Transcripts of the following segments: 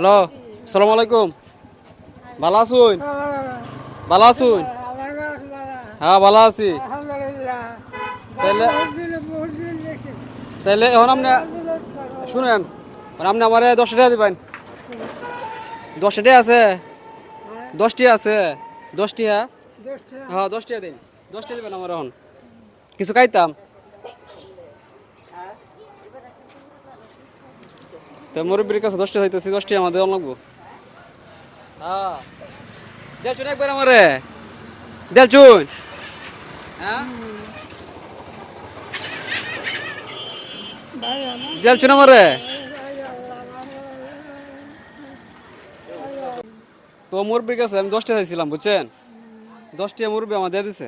Hello, আসসালামু আলাইকুম। ভালো আছুন? ভালো আছুন? হ্যাঁ ভালো আছি। তাহলে তাহলে এখন আপনি শুনেন আপনি আমার দশটা টাকা দিবেন। দশটা আছে? দশটি আছে? দশটি হ্যাঁ হ্যাঁ দশটি দিন। দশটি দিবেন আমার এখন। কিছু খাইতাম? তো মুরব্বীর কাছে দশটি হইতেছি দশটি আমাদের লাগবো। হ্যাঁ। দেলচুন একবার আমারে। দেলচুন হ্যাঁ? দেলচুন আমারে তো মুরব্বীর কাছে আমি দশটা চাইছিলাম বুঝছেন? দশটি মুরব্বী আমার দিয়ে দিছে।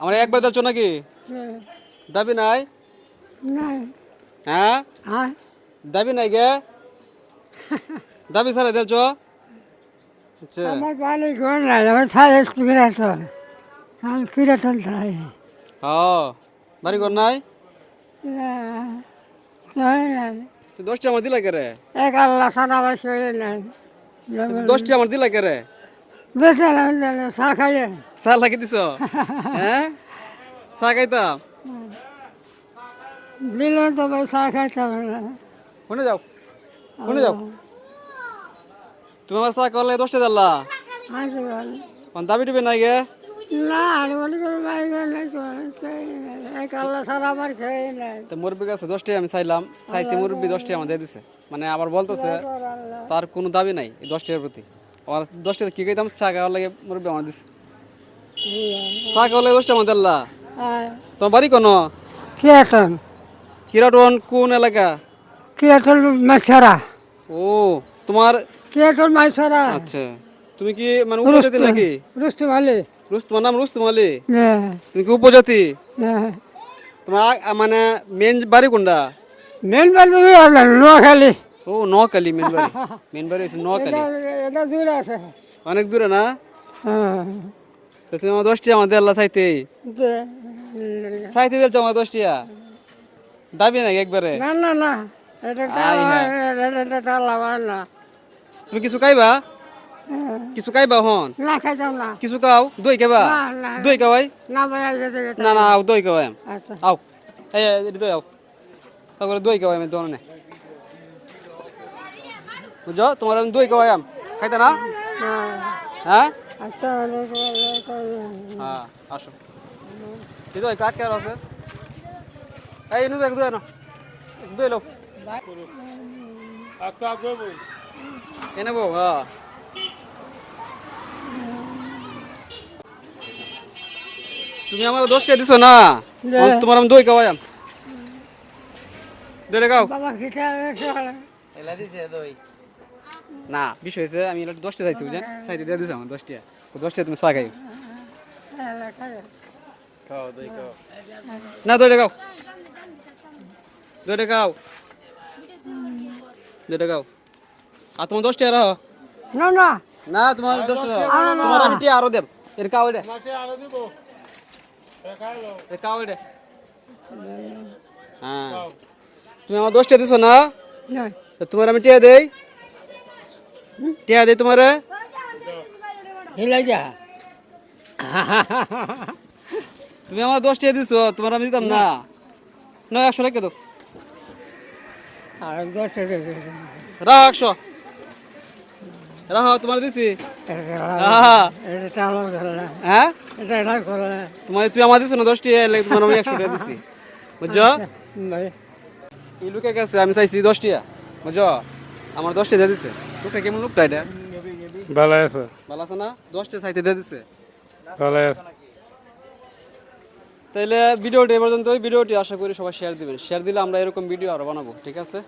আমার একবার দেলছো নাকি? দাবি নাই? হ্যাঁ? হ্যাঁ দাবি নাই গে। দাবি ছাড়া দেলছো? আচ্ছা। আমার বাড়ি ঘর নাই আমার ছাড়ে কিরাটন আমি কিরাটন খাই ও বাড়ি ঘর নাই? দশটি আমার দিলা কে রে এক আল্লাহ সানা শরীরে নাই। দশটি আমার দিলা কে রে বেসে চা খাইয়ে। চা লাগি দিছ? হ্যাঁ? চা খাইতাম দিলে তো ভাই চা খাইতাম না শুনে যাও শুনে যাও। তুমি আমার চা করলে দশটা দিলা কোন দাবি টুবি নাই গে? কাছে দশটি আমি চাইলাম চাইতে মুরব্বী দশটি আমার দিয়ে দিছে। মানে আবার বলতেছে তোর কোনো দাবি নাই এই দশটির প্রতি। আমার দশটা কি খাইতাম চা খাওয়ার লাগে মুরব্বী আমার দিছে। চা খাওয়ার লাগে দশটা আমার দিল্লা তোমার বাড়ি কোনো? কিরাটন কিরাটন কোন এলাকা? কিরাটন মাছরা ও তোমার কিরাটন মাছরা আচ্ছা তুমি কি মানে উপজাতি নাকি? রুস্তু ভালো। রুস তোমার নাম রুস্তুম আলী না তুমি কি উপজাতি? না তোমার মানে মেন বাড়ি কোনটা? মেন বাড়ি নোয়াখালী। ও নোয়াখালী মেন বাড়ি। মেন বাড়ি হচ্ছে নোয়াখালী। এটা দূরে আছে। অনেক দূরে না? হ্যাঁ। তো তুমি আমার দশটি চাইতে। চাইতে দিলছো আমার দশটিয়া? দাবি নাকি একবারে? না না না। তুমি কিছু খাইবা? হ্যাঁ। কিছু খাইবা হন? না খাইতাম না। কিছু খাও? দই না দই খাওয়াই? না না না দই খাওয়াই। আচ্ছা। আও। এই দই আও। তারপরে দই খাওয়াই আমি তোমার বুঝছ? তোমার আমি দই খাওয়াই খাইতে না? হ্যাঁ। আচ্ছা। হ্যাঁ আসো। এই দই কাট কে আছে? এই নু এক দই না দই লো এনে বউ হ্যাঁ তুমি আমার দশটা দিছো না? তোমার আমি দই খাওয়াই দই খাও। না বিষয় হয়েছে আমি দশটা চাইছি বুঝছেন? সাইতে দিয়ে দিছো আমার দশটা। দশটা তুমি চা খাই। না দইটা খাও। দইটা খাও। দইটা খাও আর তোমার দশটা রাখো। না না। না তোমার দশটা রাখো। তোমার আমি টিয়া আরও দেব। এর খাও এটা। এর খাও এটা। হ্যাঁ। তুমি আমার দশটা দিছো না? না। তোমার আমি টিয়া দেই। টিয়া দেই তোমারে? হিলাই যা তুমি আমার দশ টাকা দিছো তোমার আমি দিতাম না। নয় একশো দাও। দশ টাকা দে। রাহ একশো রাহ তোমার দিছি। হ্যাঁ। তোমার তুই আমার দিছো না দশ তোমার আমি একশো টাকা দিছি। বুঝছ? এই লোকের কাছে আমি চাইছি দশ টাকা বুঝছ? আমার দশ টাকা দিয়ে দিছে। লোকটা কেমন লোকটা এটা? ভালো আছে। ভালো আছে না? দশ টাকা চাইতে দিয়ে দিছে। ভালো আছে। তাইলে ভিডিওটি এ পর্যন্ত ওই ভিডিওটি আশা করি সবাই শেয়ার দিবেন। শেয়ার দিলে আমরা এরকম ভিডিও আরও বানাবো, ঠিক আছে?